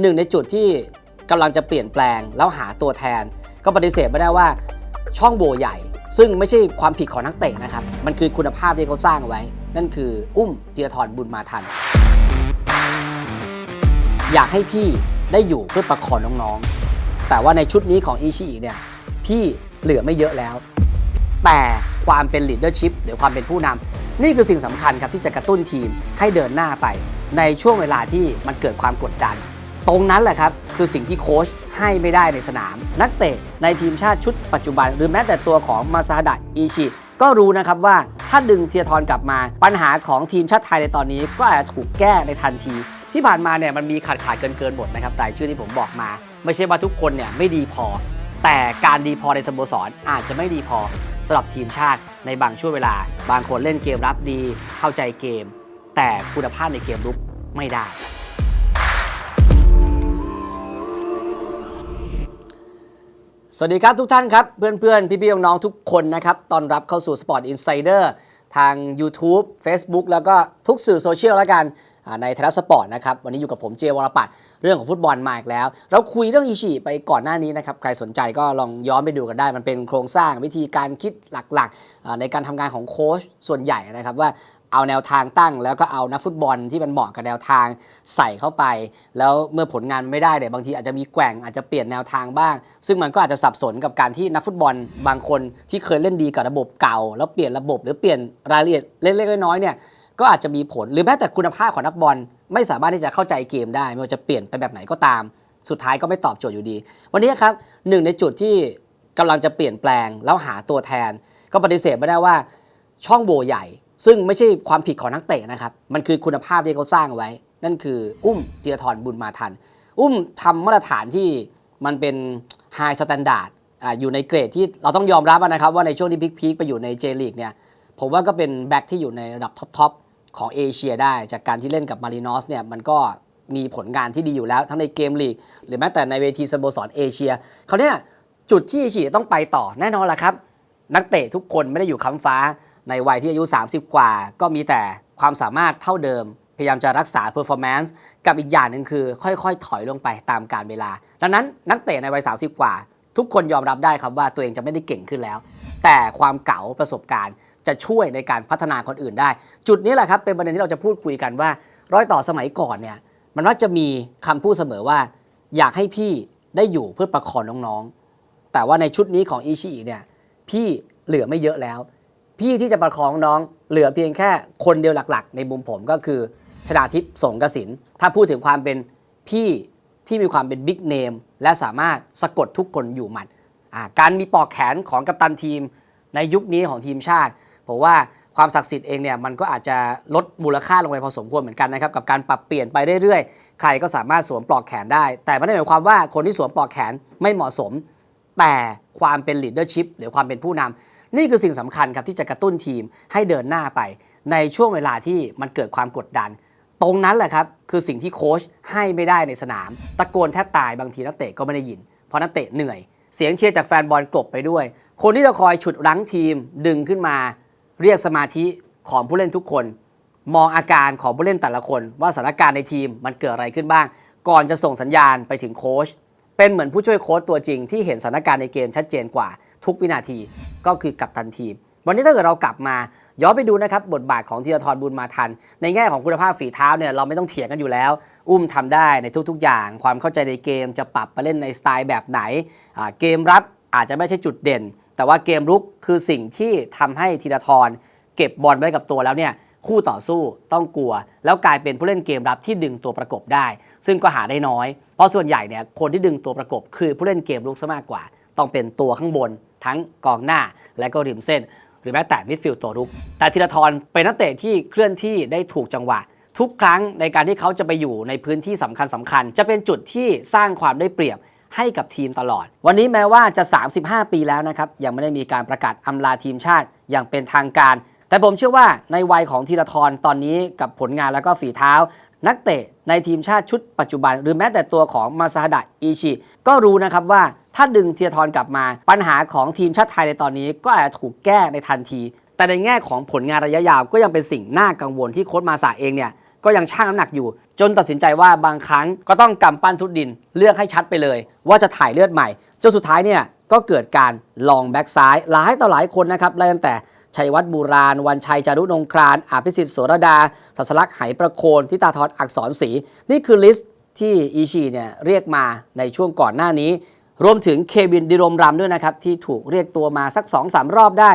หนึ่งในจุดที่กำลังจะเปลี่ยนแปลงแล้วหาตัวแทน ก็ปฏิเสธไม่ได้ว่าช่องโหว่ใหญ่ ซึ่งไม่ใช่ความผิดของนักเตะนะครับ มันคือคุณภาพที่เขาสร้างไว้ นั่นคืออุ้มเตียทรบุญมาทัน อยากให้พี่ได้อยู่เพื่อประคองน้องๆ แต่ว่าในชุดนี้ของอีชีอีเนี่ยพี่เหลือไม่เยอะแล้ว แต่ความเป็น leadership หรือความเป็นผู้นำนี่คือสิ่งสำคัญครับที่จะกระตุ้นทีมให้เดินหน้าไป ในช่วงเวลาที่มันเกิดความกดดัน ตรงนั้นแหละครับคือสิ่งที่โค้ชให้ไม่ได้ในสนาม นักเตะในทีมชาติชุดปัจจุบัน หรือแม้แต่ตัวของมาซาดะอิชิก็รู้นะครับว่าถ้าดึงเทียทรกลับมา ปัญหาของทีมชาติไทยในตอนนี้ก็อาจจะถูกแก้ในทันที ที่ผ่านมาเนี่ยมันมีขาดขาดเกินเกินหมดนะครับรายชื่อที่ผมบอกมา ไม่ใช่ว่าทุกคนเนี่ยไม่ดีพอ แต่การดีพอในสโมสรอาจจะไม่ดีพอสำหรับทีมชาติในบางช่วงเวลา บางคนเล่นเกมรับดีเข้าใจเกม แต่คุณภาพในเกมรุกไม่ได้ สวัสดีครับทุกท่านครับ เพื่อนๆ พี่ๆน้องๆทุกคนนะครับต้อนรับเข้าสู่ Sport Insider ทาง YouTube Facebook แล้วก็ทุกสื่อโซเชียลแล้วกัน ในไทยรัฐสปอร์ตนะครับ วันนี้อยู่กับผมเจวรปัตเรื่องของฟุตบอลมาอีกแล้ว เราคุยเรื่องอิชิไปก่อนหน้านี้นะครับ ใครสนใจก็ลองย้อนไปดูกันได้ มันเป็นโครงสร้างวิธีการคิดหลักๆ ในการทำงานของโค้ชส่วนใหญ่นะครับว่าเอาแนวทางตั้งแล้วก็เอานักฟุตบอลที่มันเหมาะกับแนวทางใส่เข้าไป แล้วเมื่อผลงานมันไม่ได้เนี่ยบางทีอาจจะมีแกว่งอาจจะเปลี่ยนแนวทางบ้าง ซึ่งมันก็อาจจะสับสนกับการที่นักฟุตบอลบางคนที่เคยเล่นดีกับระบบเก่า แล้วเปลี่ยนระบบหรือเปลี่ยนรายละเอียดเล็กๆน้อยๆเนี่ย ก็อาจจะมีผลหรือแม้แต่คุณภาพของนักบอล ไม่สามารถที่จะเข้าใจเกมได้ไม่ว่าจะเปลี่ยนไปแบบไหนก็ตาม สุดท้ายก็ไม่ตอบโจทย์อยู่ดี วันนี้ครับหนึ่งในจุดที่กำลังจะเปลี่ยนแปลงแล้วหาตัวแทน ก็ปฏิเสธไม่ได้ว่าช่องโหว่ใหญ่ ซึ่งไม่ใช่ความผิดของนักเตะนะครับมันคือคุณภาพที่เขาสร้างไว้ นั่นคืออุ้มเตียทรบุญมาทัน อุ้มทำมาตรฐานที่มันเป็นไฮสแตนดาร์ดอยู่ในเกรดที่เราต้องยอมรับนะครับว่าในช่วงที่พีคๆไปอยู่ในเจลีกเนี่ยผมว่าก็เป็นแบ็คที่อยู่ในระดับท็อป ของเอเชียได้จากการที่เล่นกับมารินอสเนี่ยมันก็มีผลงานที่ดีอยู่แล้ว ทั้งในเกมลีก หรือแม้แต่ในเวทีสโมสรเอเชียเขาเนี่ยจุดที่เอเชียต้องไปต่อแน่นอนละครับ นักเตะทุกคนไม่ได้อยู่ค้ำฟ้าในวัยที่อายุ 30 กว่า ก็มีแต่ความสามารถเท่าเดิม พยายามจะรักษาเพอร์ฟอร์แมนซ์กับอีกอย่างหนึ่งคือ ค่อยๆ ถอยลงไปตามกาลเวลา ดังนั้นนักเตะในวัย 30 กว่า ทุกคนยอมรับได้ครับว่าตัวเองจะไม่ได้เก่งขึ้นแล้ว แต่ความเก๋าประสบการณ์ จะช่วยในการพัฒนาคนอื่นได้ จุดนี้แหละครับเป็นประเด็นที่เราจะพูดคุยกันว่า ร้อยต่อสมัยก่อนเนี่ยมันมักจะมีคำพูดเสมอว่า อยากให้พี่ได้อยู่เพื่อประคองน้องๆ แต่ว่าในชุดนี้ของอีชีเนี่ยพี่เหลือไม่เยอะแล้ว พี่ที่จะประคองน้องเหลือเพียงแค่คนเดียวหลักๆ ในมุมผมก็คือชนาทิพย์สงกสินถ้าพูดถึงความเป็นพี่ที่มีความเป็นบิ๊กเนมและสามารถสะกดทุกคนอยู่หมัดการมีปอกแขนของกัปตันทีมในยุคนี้ของทีมชาติ ผมว่าความศักดิ์สิทธิ์เองเนี่ยมันก็อาจจะลดมูลค่าลงไปพอสมควรเหมือนกันนะครับกับการปรับเปลี่ยนไปเรื่อยๆ ใครก็สามารถสวมปลอกแขนได้ แต่ไม่ได้หมายความว่าคนที่สวมปลอกแขนไม่เหมาะสม แต่ความเป็น leadership หรือความเป็นผู้นำนี่คือสิ่งสำคัญครับที่จะกระตุ้นทีมให้เดินหน้าไป ในช่วงเวลาที่มันเกิดความกดดัน ตรงนั้นแหละครับคือสิ่งที่โค้ชให้ไม่ได้ในสนาม ตะโกนแทบตายบางทีนักเตะก็ไม่ได้ยิน เพราะนักเตะเหนื่อย เสียงเชียร์จากแฟนบอลกลบไปด้วย คนที่จะคอยฉุดรั้งทีมดึงขึ้นมา เรียกสมาธิของผู้เล่นทุกคน มองอาการของผู้เล่นแต่ละคน ว่าสถานการณ์ในทีมมันเกิดอะไรขึ้นบ้าง ก่อนจะส่งสัญญาณไปถึงโค้ชเป็นเหมือนผู้ช่วยโค้ชตัวจริง ที่เห็นสถานการณ์ในเกมชัดเจนกว่าทุกวินาทีก็คือกัปตันทีม วันนี้ถ้าเกิดเรากลับมาย้อนไปดูนะครับบทบาทของธีรทรบุญมาทัน ในแง่ของคุณภาพฝีเท้าเนี่ยเราไม่ต้องเถียงกันอยู่แล้ว อุ้มทำได้ในทุกๆ อย่าง ความเข้าใจในเกมจะปรับไปเล่นในสไตล์แบบไหนเกมรับอาจจะไม่ใช่จุดเด่น แต่ว่าเกมรุกคือสิ่งที่ทำให้ธีรทรเก็บบอลไว้กับตัวแล้วเนี่ยคู่ต่อสู้ต้องกลัว แล้วกลายเป็นผู้เล่นเกมรับที่ดึงตัวประกบได้ ซึ่งก็หาได้น้อย เพราะส่วนใหญ่เนี่ยคนที่ดึงตัวประกบ คือผู้เล่นเกมรุกซะมากกว่า ต้องเป็นตัวข้างบน ทั้งกองหน้าและก็ริมเส้น หรือแม้แต่มิดฟิลด์ตัวรุก แต่ธีรทรเป็นนักเตะที่เคลื่อนที่ได้ถูกจังหวะ ทุกครั้งในการที่เขาจะไปอยู่ในพื้นที่สำคัญสคัญ จะเป็นจุดที่สร้างความได้เปรียบ ให้กับทีมตลอด วันนี้แม้ว่าจะ 35 ปีแล้วนะครับ ยังไม่ได้มีการประกาศอำลาทีมชาติอย่างเป็นทางการ แต่ผมเชื่อว่าในวัยของธีรทรตอนนี้กับผลงานแล้วก็ฝีเท้า นักเตะในทีมชาติชุดปัจจุบัน หรือแม้แต่ตัวของมาซาดะอิชิ ก็รู้นะครับว่าถ้าดึงธีรทรกลับมา ปัญหาของทีมชาติไทยในตอนนี้ก็อาจจะถูกแก้ในทันที แต่ในแง่ของผลงานระยะยาวก็ยังเป็นสิ่งน่ากังวลที่โค้ชมาซาเองเนี่ย ก็ยังชั่งน้ำหนักอยู่ จนตัดสินใจว่าบางครั้งก็ต้องกำปั้นทุดดินเลือกให้ชัดไปเลย ว่าจะถ่ายเลือดใหม่จนสุดท้ายเนี่ยก็เกิดการลองแบ็กซ้ายหลายต่อหลายคนนะครับไล่ตั้งแต่ชัยวัฒน์บูราณ วันชัยจารุนงครานอภิสิทธิ์โสรดาสัสลักษ์ไหประโคนทิตาทรอักษรศรีนี่คือลิสต์ที่อีชีเนี่ยเรียกมาในช่วงก่อนหน้านี้ รวมถึงเควินดิรมรำด้วยนะครับ ที่ถูกเรียกตัวมาสัก 2-3 รอบได้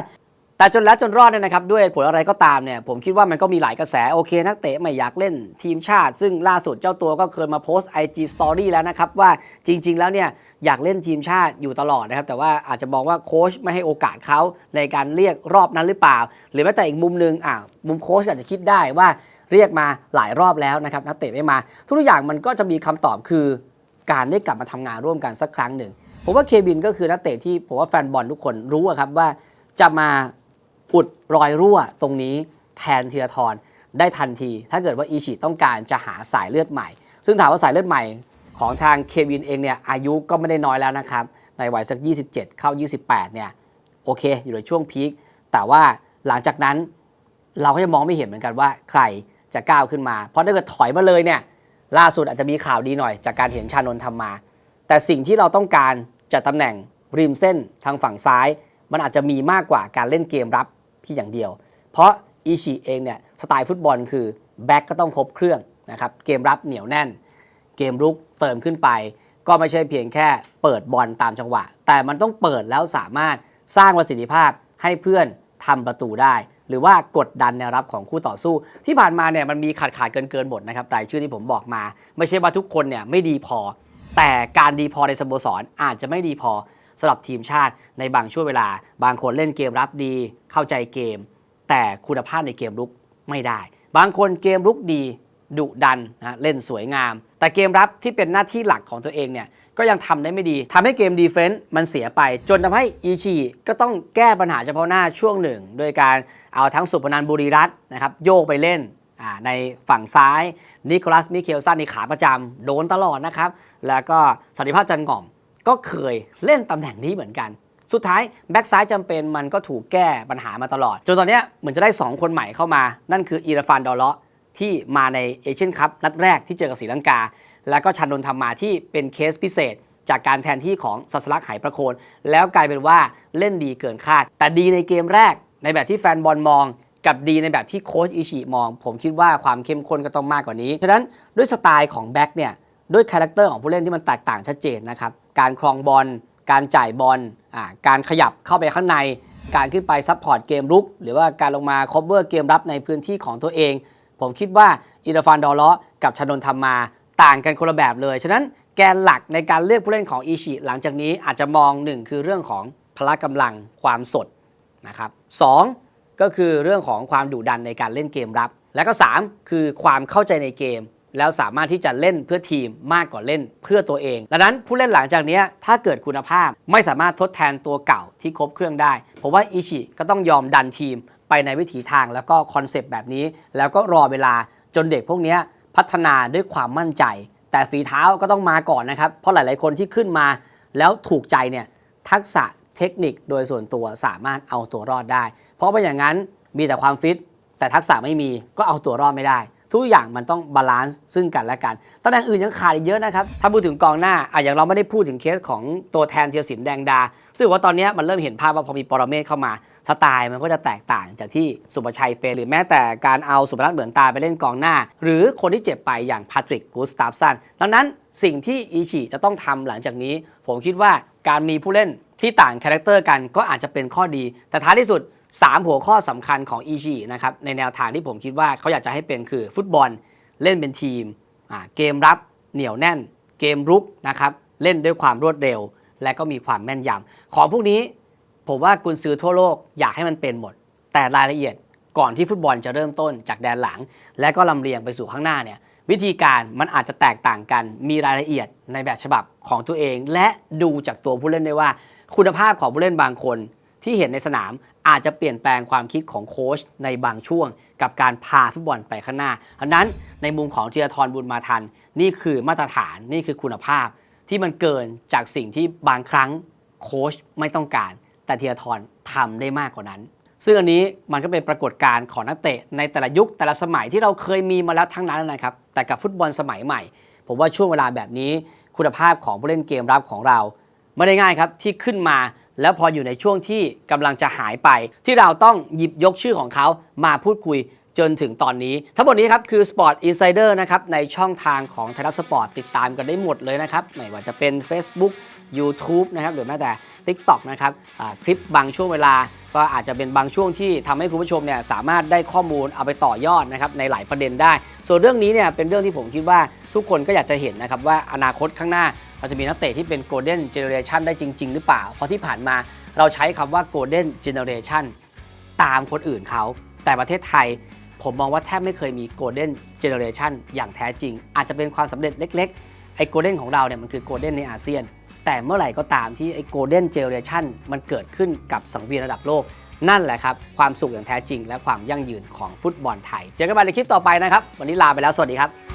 แต่จนแล้วจนรอดเนี่ยนะครับด้วยผลอะไรก็ตามเนี่ยผมคิดว่ามันก็มีหลายกระแสโอเค นักเตะไม่อยากเล่นทีมชาติ ซึ่งล่าสุดเจ้าตัวก็เคยมาโพสต์ IG Story แล้วนะครับว่าจริง ๆ แล้วเนี่ยอยากเล่นทีมชาติอยู่ตลอดนะครับแต่ว่าอาจจะมองว่าโค้ชไม่ให้โอกาสเขาในการเรียกรอบนั้นหรือเปล่า หรือแม้แต่อีกมุมหนึ่งอะมุมโค้ชอาจจะคิดได้ว่าเรียกมาหลายรอบแล้วนะครับนักเตะไม่มา ทุกอย่างมันก็จะมีคำตอบคือ การได้กลับมาทำงานร่วมกันสักครั้งหนึ่งผมว่าเคบินก็คือนักเตะที่ผมว่าแฟนบอลทุกคนรู้ครับว่าจะมา อุดรอยรั่วตรงนี้แทนธีรทรได้ทันที ถ้าเกิดว่าอีชิต้องการจะหาสายเลือดใหม่ ซึ่งถามว่าสายเลือดใหม่ของทางเควินเองเนี่ยอายุก็ไม่ได้น้อยแล้วนะครับ ในวัยสัก 27 เข้า 28 เนี่ยโอเค อยู่ในช่วงพีคแต่ว่าหลังจากนั้นเราก็ยังมองไม่เห็นเหมือนกันว่าใครจะก้าวขึ้นมา เพราะถ้าเกิดถอยมาเลยเนี่ยล่าสุดอาจจะมีข่าวดีหน่อย จากการเห็นชานนท์ทำมา แต่สิ่งที่เราต้องการจากตำแหน่งริมเส้นทางฝั่งซ้าย มันอาจจะมีมากกว่าการเล่นเกมรับ ที่อย่างเดียว เพราะอีชีเองเนี่ยสไตล์ฟุตบอลคือแบ็กก็ต้องครบเครื่องนะครับเกมรับเหนียวแน่น เกมรุกเติมขึ้นไป ก็ไม่ใช่เพียงแค่เปิดบอลตามจังหวะ แต่มันต้องเปิดแล้วสามารถสร้างประสิทธิภาพให้เพื่อนทำประตูได้ หรือว่ากดดันแนวรับของคู่ต่อสู้ ที่ผ่านมาเนี่ยมันมีขาดขาดเกินเกินหมดนะครับรายชื่อที่ผมบอกมา ไม่ใช่ว่าทุกคนเนี่ยไม่ดีพอ แต่การดีพอในสโมสรอาจจะไม่ดีพอ สำหรับทีมชาติในบางช่วงเวลา บางคนเล่นเกมรับดีเข้าใจเกม แต่คุณภาพในเกมรุกไม่ได้ บางคนเกมรุกดีดุดันนะเล่นสวยงาม แต่เกมรับที่เป็นหน้าที่หลักของตัวเองเนี่ยก็ยังทำได้ไม่ดีทำให้เกมดีเฟนต์มันเสียไป จนทำให้อีชีก็ต้องแก้ปัญหาเฉพาะหน้าช่วงหนึ่ง โดยการเอาทั้งสุพนันบุรีรัตน์นะครับโยกไปเล่นในฝั่งซ้ายนิโคลัสมิเคลซันในขาประจำโดนตลอดนะครับ แล้วก็สันติภาพจันก่อม ก็เคยเล่นตำแหน่งนี้เหมือนกัน สุดท้ายแบ็กซ้ายจำเป็นมันก็ถูกแก้ปัญหามาตลอด จนตอนนี้เหมือนจะได้ 2 คนใหม่เข้ามา นั่นคืออีราฟานดอลเลาะที่มาในเอเชียนคัพนัดแรกที่เจอกับศรีลังกา แล้วก็ชันนนท์ทำมาที่เป็นเคสพิเศษ จากการแทนที่ของสัสลักไหประโคน แล้วกลายเป็นว่าเล่นดีเกินคาด แต่ดีในเกมแรก ในแบบที่แฟนบอลมอง กับดีในแบบที่โค้ชอิชิมอง ผมคิดว่าความเข้มข้นก็ต้องมากกว่านี้ฉะนั้นด้วยสไตล์ของแบ็กเนี่ย ด้วยคาแรคเตอร์ของผู้เล่นที่มันแตกต่างชัดเจนนะครับ การครองบอล การจ่ายบอลอการขยับเข้าไปข้างใน การขึ้นไปซัพพอร์ตเกมรุก หรือว่าการลงมาคอ v เ r อร์เกมรับในพื้นที่ของตัวเอง ผมคิดว่าอิราฟานดอลเลาะกับชนนทำมาต่างกันคนละแบบเลย ฉะนั้นแกนหลักในการเลือกผู้เล่นของอีชิหลังจากนี้อาจจะมองหนึ่งคือเรื่องของพละกำลังความสดนะครับสองก็คือเรื่องของความดุดันในการเล่นเกมรับ และก็ 3 คือความเข้าใจในเกม แล้วสามารถที่จะเล่นเพื่อทีมมากกว่าเล่นเพื่อตัวเอง ดังนั้นผู้เล่นหลังจากนี้ถ้าเกิดคุณภาพไม่สามารถทดแทนตัวเก่าที่ครบเครื่องได้ผมว่าอิชิก็ต้องยอมดันทีมไปในวิถีทางแล้วก็คอนเซปต์แบบนี้ แล้วก็รอเวลาจนเด็กพวกนี้พัฒนาด้วยความมั่นใจ แต่ฝีเท้าก็ต้องมาก่อนนะครับ เพราะหลาย ๆ คนที่ขึ้นมา แล้วถูกใจเนี่ยทักษะเทคนิคโดยส่วนตัวสามารถเอาตัวรอดได้ เพราะไม่อย่างนั้นมีแต่ความฟิตแต่ทักษะไม่มีก็เอาตัวรอดไม่ได้ ทุกอย่างมันต้องบาลานซ์ซึ่งกันและกันตำแหน่งอื่นยังขาดอีกเยอะนะครับ ถ้าพูดถึงกองหน้าอะอย่างเราไม่ได้พูดถึงเคสของตัวแทนเทียสินแดงดา ซึ่งว่าตอนนี้มันเริ่มเห็นภาพว่าพอมีปรเมศเข้ามาสไตล์มันก็จะแตกต่างจากที่สุภชัยเป็นหรือแม้แต่การเอาสุพนัทเหมือนตาไปเล่นกองหน้า หรือคนที่เจ็บไปอย่างพาทริกกูสตาฟสันดังนั้นสิ่งที่อีชิจะต้องทำหลังจากนี้ ผมคิดว่าการมีผู้เล่นที่ต่างคาแรคเตอร์กันก็อาจจะเป็นข้อดี แต่ท้ายที่สุด 3 หัวข้อสำคัญของอีชินะครับในแนวทางที่ผมคิดว่าเขาอยากจะให้เป็นคือฟุตบอลเล่นเป็นทีม เกมรับเหนียวแน่น เกมรุกนะครับเล่นด้วยความรวดเร็ว และก็มีความแม่นยำของพวกนี้ผมว่ากุนซือทั่วโลกอยากให้มันเป็นหมด แต่รายละเอียดก่อนที่ฟุตบอลจะเริ่มต้นจากแดนหลัง และก็ลำเลียงไปสู่ข้างหน้าเนี่ยวิธีการมันอาจจะแตกต่างกัน มีรายละเอียดในแบบฉบับของตัวเอง และดูจากตัวผู้เล่นได้ว่า คุณภาพของผู้เล่นบางคน ที่เห็นในสนามอาจจะเปลี่ยนแปลงความคิดของโค้ชในบางช่วง กับการพาฟุตบอลไปข้างหน้าอันนั้นในมุมของธีรทรบุญมาทัน นี่คือมาตรฐานนี่คือคุณภาพ ที่มันเกินจากสิ่งที่บางครั้งโค้ชไม่ต้องการ แต่ธีรทรทำได้มากกว่านั้น ซึ่งอันนี้มันก็เป็นปรากฏการณ์ของนักเตะ ในแต่ละยุคแต่ละสมัยที่เราเคยมีมาแล้วทั้งนั้นนะครับ แต่กับฟุตบอลสมัยใหม่ ผมว่าช่วงเวลาแบบนี้ คุณภาพของผู้เล่นเกมรับของเราไม่ได้ง่ายครับที่ขึ้นมา แล้วพออยู่ในช่วงที่กำลังจะหายไป ที่เราต้องหยิบยกชื่อของเขามาพูดคุยจนถึงตอนนี้ ทั้งหมดนี้ครับคือ Sport Insider นะครับในช่องทางของไทยรัฐสปอร์ตติดตามกันได้หมดเลยนะครับ ไม่ว่าจะเป็น Facebook YouTube นะครับหรือแม้แต่ TikTok นะครับคลิปบางช่วงเวลา ก็อาจจะเป็นบางช่วงที่ทำให้คุณผู้ชมเนี่ยสามารถได้ข้อมูลเอาไปต่อยอดนะครับในหลายประเด็นได้ ส่วนเรื่องนี้เนี่ยเป็นเรื่องที่ผมคิดว่าทุกคนก็อยากจะเห็นนะครับว่าอนาคตข้างหน้า เราจะมีนักเตะที่เป็น Golden Generation ได้จริง ๆ หรือเปล่า เพราะที่ผ่านมาเราใช้คำว่า Golden Generation ตามคนอื่นเขา แต่ประเทศไทยผมมองว่าแทบไม่เคยมี Golden Generation อย่างแท้จริง อาจจะเป็นความสำเร็จเล็ก ๆ ไอ้ Golden ของเราเนี่ยมันคือ Golden ในอาเซียน แต่เมื่อไหร่ก็ตามที่ไอ้ Golden Generation มันเกิดขึ้นกับสังเวียนระดับโลก นั่นแหละครับ ความสุขอย่างแท้จริง และความยั่งยืนของฟุตบอลไทย เจอกันใหม่ในคลิปต่อไปนะครับ วันนี้ลาไปแล้ว สวัสดีครับ